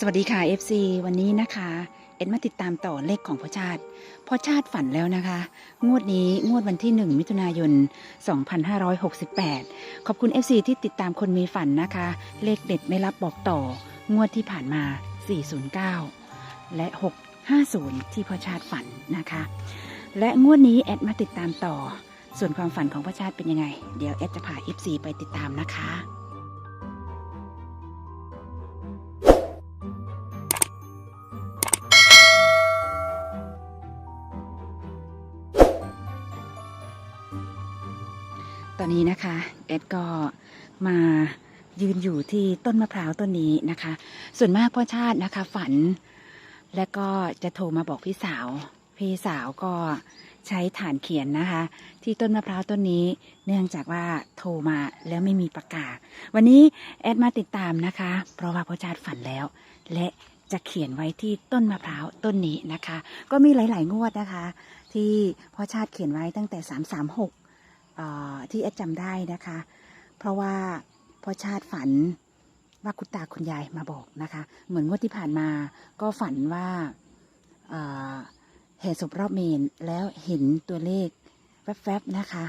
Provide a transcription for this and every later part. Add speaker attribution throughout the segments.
Speaker 1: สวัสดีค่ะ FC วันนี้นะคะ เอ็ดมาติดตามต่อเลขของพ่อชาติพ่อชาติฝันแล้วนะคะ งวดนี้งวดวันที่ 1 มิถุนายน 2568 ขอบคุณ FC ที่ติดตามคนมีฝันนะคะ เลขเด็ดไม่รับบอกต่อ งวดที่ผ่านมา 409 และ 650 ที่พ่อชาติฝันนะคะ และงวดนี้แอดมาติดตามต่อ ส่วนความฝันของพ่อชาติเป็นยังไง เดี๋ยวแอดจะพา FC ไปติดตามนะคะ ตอนนี้นะคะเอ็ดก็มายืนอยู่ที่ต้นมะพร้าวต้นนี้นะคะ ส่วนมากพ่อชาตินะคะ ฝัน และก็จะโทรมาบอกพี่สาว พี่สาวก็ใช้ฐานเขียนนะคะ ที่ต้นมะพร้าวต้นนี้ เนื่องจากว่าโทรมาแล้วไม่มีประกาศวันนี้แอดมาติดตามนะคะ เพราะว่าพ่อชาติฝันแล้ว และจะเขียนไว้ที่ต้นมะพร้าวต้นนี้นะคะ ก็มีหลาย ๆ งวดนะคะ ที่พ่อชาติเขียนไว้ตั้งแต่ 336เอ่อ ที่แอดจำได้นะคะ เพราะว่าพ่อชาติฝันว่าคุณตาคุณยายมาบอกนะคะ เหมือนงวดที่ผ่านมาก็ฝันว่าเอ่อแห่ศพรอบเมนแล้วเห็นตัวเลขแวบๆนะคะ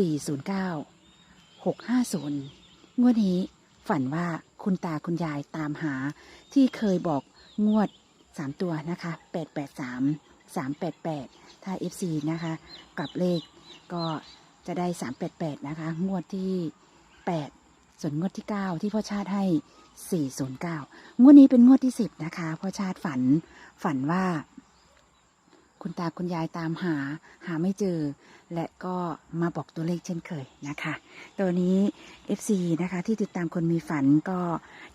Speaker 1: 409 650 งวดนี้ฝันว่าคุณตาคุณยายตามหาที่เคยบอกงวด 3 ตัวนะคะ 883 388 ถ้า FC นะคะกับเลขก็ จะได้ 388 นะคะ งวดที่ 8 ส่วนงวดที่ 9 ที่พ่อชาติให้ 409 งวดนี้เป็นงวดที่ 10 นะคะ พ่อชาติฝันฝันว่า คุณตาคุณยายตามหาหาไม่เจอ และก็มาบอกตัวเลขเช่นเคยนะคะ ตัวนี้ FC นะคะที่ติดตามคนมีฝันก็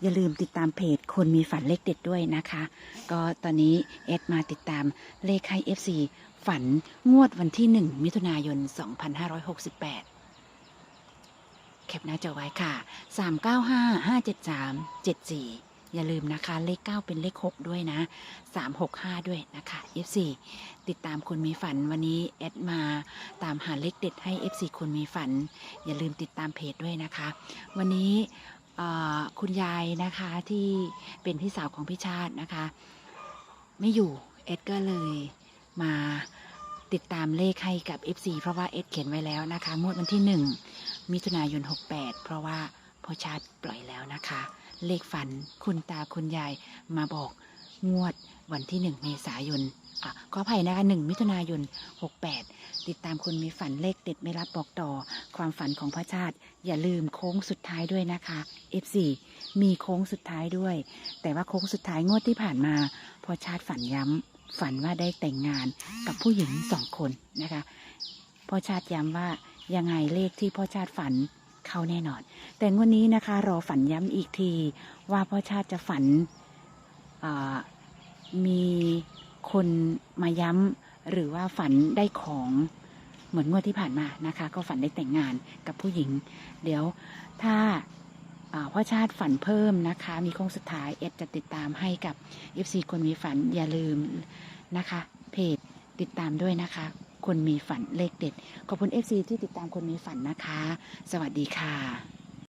Speaker 1: อย่าลืมติดตามเพจคนมีฝันเลขเด็ดด้วยนะคะ ก็ตอนนี้เอดมาติดตามเลขให้ FC ฝันงวดวันที่ 1 มิถุนายน 2568แคปหน้าจอไว้ค่ะ 395 573 74 อย่าลืมนะคะ เลข 9 เป็นเลข 6 ด้วยนะ 365 ด้วยนะคะ F4 ติดตามคนมีฝันวันนี้แอดมาตามหาเลขเด็ดให้ F4 คนมีฝัน อย่าลืมติดตามเพจด้วยนะคะ วันนี้คุณยายนะคะที่เป็นพี่สาวของพี่ชาตินะคะ ไม่อยู่เอ็ดก็เลยมาติดตามเลขให้กับ FC เพราะว่าเอ็ดเขียนไว้แล้วนะคะ งวดวันที่ 1 มิถุนายน 68 เพราะว่าพ่อชาติปล่อยแล้วนะคะ เลขฝัน คุณตาคุณยายมาบอกงวดวันที่ 1 เมษายนอะขออภัยนะคะ 1 มิถุนายน 68 ติดตามคนมีฝันเลขเด็ดไม่รับบอกต่อ ความฝันของพ่อชาติ อย่าลืมโค้งสุดท้ายด้วยนะคะ F4 มีโค้งสุดท้ายด้วย แต่ว่าโค้งสุดท้ายงวดที่ผ่านมาพ่อชาติฝันย้ำ ฝันว่าได้แต่งงานกับผู้หญิงสองคนนะคะ พ่อชาติย้ำว่ายังไงเลขที่พ่อชาติฝัน เข้าแน่นอน แต่งวดนี้นะคะรอฝันย้ำอีกที ว่าพ่อชาติจะฝันมีคนมาย้ำหรือว่าฝันได้ของเหมือนงวดที่ผ่านมานะคะ ก็ฝันได้แต่งงานกับผู้หญิง เดี๋ยวถ้าอ่าพ่อชาติฝันเพิ่มนะคะ มีโค้งสุดท้ายเอ็ดจะติดตามให้กับ FC คนมีฝันอย่าลืมนะคะ เพจติดตามด้วยนะคะ คนมีฝันเลขเด็ด ขอบคุณ FC ที่ติดตามคนมีฝันนะคะ สวัสดีค่ะ